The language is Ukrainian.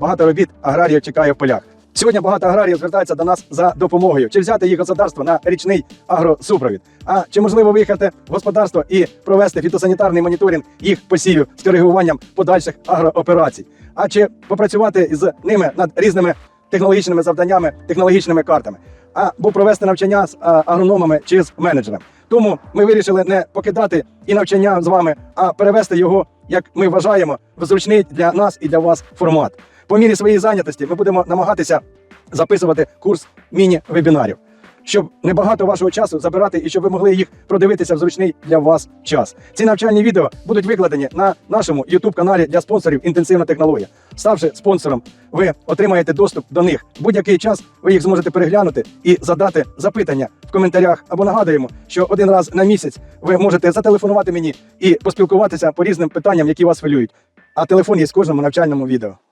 багато робіт аграріїв чекає в полях. Сьогодні багато аграріїв звертаються до нас за допомогою, чи взяти їх господарство на річний агросупровід. А чи можливо виїхати в господарство і провести фітосанітарний моніторинг їх посівів з коригуванням подальших агрооперацій? А чи попрацювати з ними над різними технологічними завданнями, технологічними картами? або провести навчання з агрономами чи з менеджером. Тому ми вирішили не покидати і навчання з вами, а перевести його, як ми вважаємо, в зручний для нас і для вас формат. По мірі своєї зайнятості ми будемо намагатися записувати курс міні-вебінарів, щоб небагато вашого часу забирати і щоб ви могли їх продивитися в зручний для вас час. Ці навчальні відео будуть викладені на нашому youtube каналі для спонсорів Інтенсивна технологія. Ставши спонсором, ви отримаєте доступ до них. Будь-який час ви їх зможете переглянути і задати запитання в коментарях. Або нагадуємо, що один раз на місяць ви можете зателефонувати мені і поспілкуватися по різним питанням, які вас хвилюють. А телефон є в кожному навчальному відео.